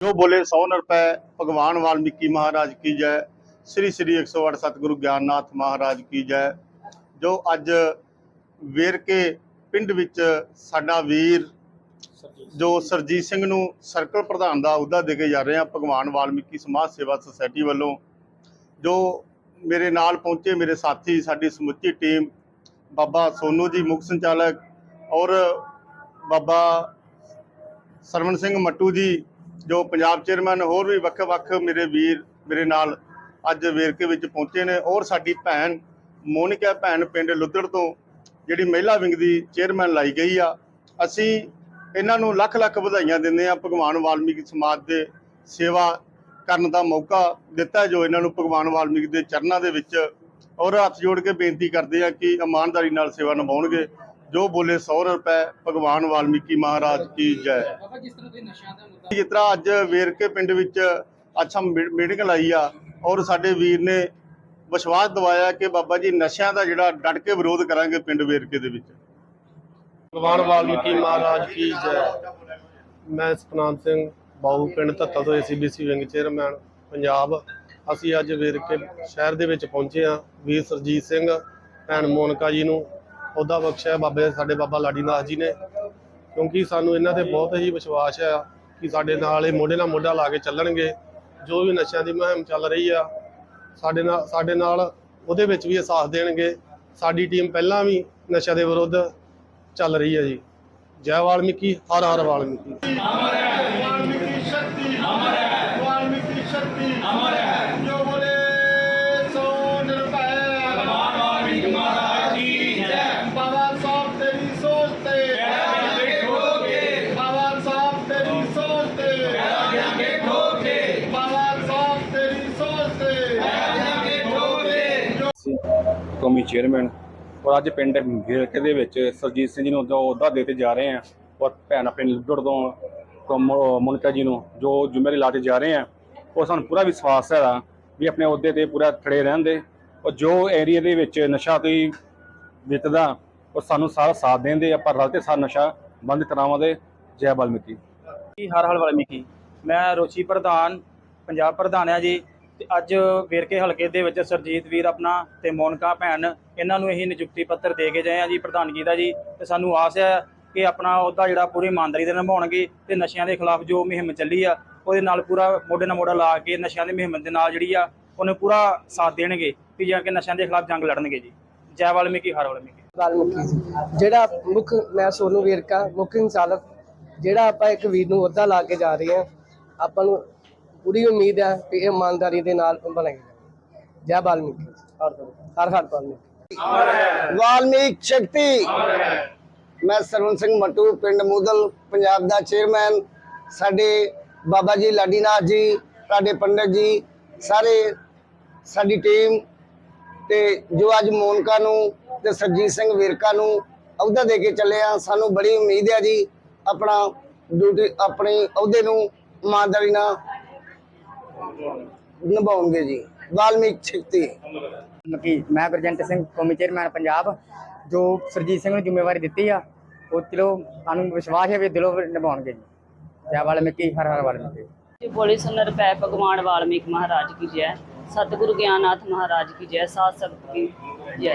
ਜੋ ਬੋਲੇ ਸੌ ਰੁਪਏ ਭਗਵਾਨ ਵਾਲਮੀਕੀ ਮਹਾਰਾਜ ਕੀ ਜੈ। ਸ੍ਰੀ ਸ੍ਰੀ 108 ਸਤਿਗੁਰੂ ਗਿਆਨਨਾਥ ਮਹਾਰਾਜ ਕੀ ਜੈ। ਜੋ ਅੱਜ ਵੇਰਕੇ ਪਿੰਡ ਵਿੱਚ ਸਾਡਾ ਵੀਰ, ਜੋ ਸਰਜੀਤ ਸਿੰਘ ਨੂੰ ਸਰਕਲ ਪ੍ਰਧਾਨ ਦਾ ਅਹੁਦਾ ਦੇ ਕੇ ਜਾ ਰਹੇ ਹਾਂ ਭਗਵਾਨ ਵਾਲਮੀਕੀ ਸਮਾਜ ਸੇਵਾ ਸੁਸਾਇਟੀ ਵੱਲੋਂ। ਜੋ ਮੇਰੇ ਨਾਲ ਪਹੁੰਚੇ ਮੇਰੇ ਸਾਥੀ, ਸਾਡੀ ਸਮੁੱਚੀ ਟੀਮ, ਬਾਬਾ ਸੋਨੂ ਜੀ ਮੁੱਖ ਸੰਚਾਲਕ ਔਰ ਬਾਬਾ ਸਰਵਣ ਸਿੰਘ ਮੱਟੂ ਜੀ ਜੋ ਪੰਜਾਬ ਚੇਅਰਮੈਨ ਹੋਰ ਵੀ ਵੱਖ-ਵੱਖ ਮੇਰੇ ਵੀਰ ਮੇਰੇ ਨਾਲ ਅੱਜ ਵੇਰਕੇ ਵਿੱਚ ਪਹੁੰਚੇ ਨੇ ਔਰ ਸਾਡੀ ਭੈਣ ਮੋਨਿਕਾ, ਭੈਣ ਪਿੰਡ ਲੁੱਧੜ ਤੋਂ ਜਿਹੜੀ ਮਹਿਲਾ ਵਿੰਗ ਦੀ ਚੇਅਰਮੈਨ ਲਾਈ ਗਈ ਆ। ਅਸੀਂ ਇਹਨਾਂ ਨੂੰ ਲੱਖ-ਲੱਖ ਵਧਾਈਆਂ ਦਿੰਦੇ ਆ ਭਗਵਾਨ ਵਾਲਮੀਕੀ ਸਮਾਜ ਦੇ ਸੇਵਾ ਕਰਨ ਦਾ ਮੌਕਾ ਦਿੱਤਾ ਜੋ ਇਹਨਾਂ ਨੂੰ ਭਗਵਾਨ ਵਾਲਮੀਕੀ ਦੇ ਚਰਨਾਂ ਦੇ ਵਿੱਚ ਔਰ ਹੱਥ ਜੋੜ ਕੇ ਬੇਨਤੀ ਕਰਦੇ ਆ ਕਿ ਇਮਾਨਦਾਰੀ ਨਾਲ ਸੇਵਾ ਨਿਭਾਉਣਗੇ। ਜੋ ਬੋਲੇ 100 ਰੁਪਏ, ਭਗਵਾਨ ਵਾਲਮੀਕੀ ਮਹਾਰਾਜ ਕੀ ਜੈ। ਜਿਸ ਤਰ੍ਹਾਂ ਅੱਜ ਵੇਰਕੇ ਪਿੰਡ ਵਿੱਚ ਅੱਛਾ ਮੀਟਿੰਗ ਲਾਈ ਆ ਔਰ ਸਾਡੇ ਵੀਰ ਨੇ ਵਿਸ਼ਵਾਸ ਦਿਵਾਇਆ ਕਿ ਬਾਬਾ ਜੀ ਨਸ਼ਿਆਂ ਦਾ ਜਿਹੜਾ ਡਟ ਕੇ ਵਿਰੋਧ ਕਰਾਂਗੇ ਪਿੰਡ ਵੇਰਕੇ ਦੇ ਵਿੱਚ। ਭਗਵਾਨ ਵਾਲਮੀਕੀ ਮਹਾਰਾਜ ਕੀ ਜੈ। ਮੈਂ ਸਤਨਾਮ ਸਿੰਘ ਬਾਹੂ ਪਿੰਡ ਧੱਤਲ ਤੋਂ ਏਸੀਬੀਸੀ ਵਿੰਗ ਚੇਅਰਮੈਨ, ਪੰਜਾਬ। ਅਸੀਂ ਅੱਜ ਵੇਰਕੇ ਸ਼ਹਿਰ ਦੇ ਵਿੱਚ ਪਹੁੰਚੇ ਹਾਂ। ਵੀਰ ਸਰਜੀਤ ਸਿੰਘ, ਭੈਣ ਮੋਨਕਾ ਜੀ ਨੂੰ ਉਹਦਾ ਬਖਸ਼ਿਆ ਬਾਬੇ ਸਾਡੇ ਬਾਬਾ ਲਾਡੀਨਾਥ ਜੀ ਨੇ। ਕਿਉਂਕਿ ਸਾਨੂੰ ਇਹਨਾਂ ਤੇ ਬਹੁਤ ਹੀ ਵਿਸ਼ਵਾਸ ਹੈ ਕਿ ਸਾਡੇ ਨਾਲ ਇਹ ਮੋਢੇ ਨਾਲ ਮੋਢਾ ਲਾ ਕੇ ਚੱਲਣਗੇ। ਜੋ ਵੀ ਨਸ਼ਿਆਂ ਦੀ ਮੁਹਿੰਮ ਚੱਲ ਰਹੀ ਆ, ਸਾਡੇ ਨਾਲ ਸਾਡੇ ਨਾਲ ਉਹਦੇ ਵਿੱਚ ਵੀ ਇਹ ਸਾਥ ਦੇਣਗੇ। ਸਾਡੀ ਟੀਮ ਪਹਿਲਾਂ ਵੀ ਨਸ਼ਿਆਂ ਦੇ ਵਿਰੁੱਧ ਚੱਲ ਰਹੀ ਹੈ ਜੀ। ਜੈ ਵਾਲਮੀਕੀ, ਹਰ ਹਰ ਵਾਲਮੀਕੀ। ਕੌਮੀ ਚੇਅਰਮੈਨ ਔਰ ਅੱਜ ਪਿੰਡ ਵੇਰਕੇ ਦੇ ਵਿੱਚ ਸਰਜੀਤ ਸਿੰਘ ਜੀ ਨੂੰ ਜੋ ਅਹੁਦਾ ਦੇ ਕੇ ਜਾ ਰਹੇ ਆ ਔਰ ਭੈਣ ਆਪਣੇ ਲੁੱਡੜ ਤੋਂ ਤੋਂ ਮੁ- ਜੀ ਨੂੰ ਜੋ ਜ਼ਿੰਮੇਵਾਰੀ ਲਾ ਕੇ ਜਾ ਰਹੇ ਆ, ਉਹ ਸਾਨੂੰ ਪੂਰਾ ਵਿਸ਼ਵਾਸ ਹੈ ਵੀ ਆਪਣੇ ਅਹੁਦੇ ਤੇ ਪੂਰਾ ਖੜੇ ਰਹਿੰਦੇ ਔਰ ਜੋ ਏਰੀਆ ਦੇ ਵਿੱਚ ਨਸ਼ਾ ਕੋਈ ਵਿਕਦਾ, ਉਹ ਸਾਨੂੰ ਸਾਰਾ ਸਾਥ ਦੇਂਦੇ ਆਪਾਂ ਰਲ ਕੇ ਸਾਰਾ ਨਸ਼ਾ ਬੰਦ ਕਰਾਵਾਂਗੇ। ਜੈ ਵਾਲਮੀਕੀ ਜੀ ਹਰ ਹਲ ਵਾਲਮੀਕੀ ਮੈਂ ਰੋਚੀ ਪ੍ਰਧਾਨ, ਪੰਜਾਬ ਪ੍ਰਧਾਨ ਆ ਜੀ। ਤੇ ਅੱਜ ਵੇਰਕੇ ਹਲਕੇ ਦੇ ਵਿੱਚ ਸਰਜੀਤ ਵੀਰ ਆਪਣਾ ਤੇ ਮੋਨਕਾ ਭੈਣ, ਇਹਨਾਂ ਨੂੰ ਅਸੀਂ ਨਿਯੁਕਤੀ ਪੱਤਰ ਦੇ ਕੇ ਜਾਏ ਆ ਜੀ, ਪ੍ਰਧਾਨਗੀ ਦਾ ਜੀ, ਤੇ ਸਾਨੂੰ ਆਸ ਹੈ ਕਿ ਆਪਣਾ ਉਹਦਾ ਜਿਹੜਾ ਪੂਰੀ ਇਮਾਨਦਾਰੀ ਦੇ ਨਿਭਾਉਣਗੇ ਤੇ ਨਸ਼ਿਆਂ ਦੇ ਖਿਲਾਫ ਜੋ ਮੁਹਿੰਮ ਚੱਲੀ ਆ, ਉਹਦੇ ਨਾਲ ਪੂਰਾ ਮੋਢੇ ਨਾਲ ਮੋਢਾ ਲਾ ਕੇ ਨਸ਼ਿਆਂ ਦੇ ਮੁਹਿੰਮ ਦੇ ਨਾਲ ਜਿਹੜੀ ਆ, ਉਹਨੇ ਪੂਰਾ ਸਾਥ ਦੇਣਗੇ ਕਿ ਜਾਂ ਕਿ ਨਸ਼ਿਆਂ ਦੇ ਖਿਲਾਫ ਜੰਗ ਲੜਨਗੇ ਜੀ। ਜੈ ਵਾਲਮੀਕੀ, ਹਰ ਵਾਲਮੀਕੀ। ਵਾਲਮੀਕੀ ਜੀ। ਜਿਹੜਾ ਮੁੱਖ, ਮੈਂ ਸੋਨੂ ਵੇਰਕਾ, ਮੁੱਖ ਸੰਚਾਲਕ ਜਿਹੜਾ ਆਪਾਂ ਇੱਕ ਵੀਰ ਨੂੰ ਅਹੁਦਾ ਲਾ ਕੇ ਜਾ ਰਹੇ ਹਾਂ ਆਪਾਂ ਨੂੰ ਪੂਰੀ ਉਮੀਦ ਹੈ ਕਿ ਇਹ ਇਮਾਨਦਾਰੀ ਦੇ ਨਾਲ ਬਣੇਗਾ ਜੈ ਵਾਲਮੀਕੀ ਹਰ ਹਰ ਵਾਲਮੀਕੀ। ਵਾਲਮੀਕ। ਸ਼ਕਤੀ। ਮੈਂ ਸਰਵਨ ਸਿੰਘ ਮਟੂ ਪਿੰਡ ਮੂਦਲ ਪੰਜਾਬ ਦਾ ਚੇਅਰਮੈਨ। ਸਾਡੇ ਬਾਬਾ ਜੀ ਲਾਡੀਨਾਥ ਜੀ ਸਾਡੇ ਪੰਡਤ ਜੀ ਸਾਰੇ ਸਾਡੀ ਟੀਮ ਤੇ ਜੋ ਅੱਜ ਮੋਨਕਾ ਨੂੰ ਤੇ ਸਰਜੀਤ ਸਿੰਘ ਵਿਰਕਾ ਨੂੰ ਅਹੁਦਾ ਦੇ ਕੇ ਚੱਲੇ ਆ ਸਾਨੂੰ ਬੜੀ ਉਮੀਦ ਹੈ ਜੀ ਆਪਣਾ ਡਿਊਟੀ ਆਪਣੇ ਅਹੁਦੇ ਨੂੰ ਇਮਾਨਦਾਰੀ ਨਾਲ ਨਿਭਾਉਣਗੇ ਜੀ। ਵਾਲਮੀਕ ਸ਼ਕਤੀ। ਕਿ ਮੈਂ ਗੁਰਜੰਟ ਸਿੰਘ ਕੌਮੀ ਚੇਅਰਮੈਨ ਪੰਜਾਬ ਜੋ ਸਰਜੀਤ ਸਿੰਘ ਨੂੰ ਜ਼ਿੰਮੇਵਾਰੀ ਦਿੱਤੀ ਆ ਉਹ ਦਿਲੋਂ ਸਾਨੂੰ ਵਿਸ਼ਵਾਸ ਹੈ ਵੀ ਦਿਲੋਂ ਨਿਭਾਉਣਗੇ ਜੀ। ਜੈ ਵਾਲਮੀਕੀ ਹਰ ਹਰ ਵਾਲਮੀਕੀ ਜੀ ਬੋਲੀ ਸੁਨ ਰਪੈ ਭਗਵਾਨ ਵਾਲਮੀਕ ਮਹਾਰਾਜ ਕੀ ਜੈ। ਸਤਿਗੁਰੂ ਗਿਆਨਨਾਥ ਮਹਾਰਾਜ ਕੀ ਜੈ ਸਾਧ ਸੰਗਤ ਕੀ ਜੈ।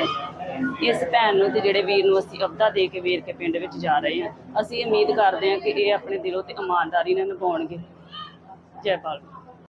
ਇਸ ਭੈਣ ਨੂੰ ਤੇ ਜਿਹੜੇ ਵੀਰ ਨੂੰ ਅਸੀਂ ਅਬਦਾ ਦੇ ਕੇ ਵੀਰ ਕੇ ਪਿੰਡ ਵਿੱਚ ਜਾ ਰਹੇ ਹਾਂ ਅਸੀਂ ਉਮੀਦ ਕਰਦੇ ਹਾਂ ਕਿ ਇਹ ਆਪਣੇ ਦਿਲੋਂ ਤੇ ਇਮਾਨਦਾਰੀ ਨਾਲ ਨਿਭਾਉਣਗੇ। ਜੈ ਪਾਲ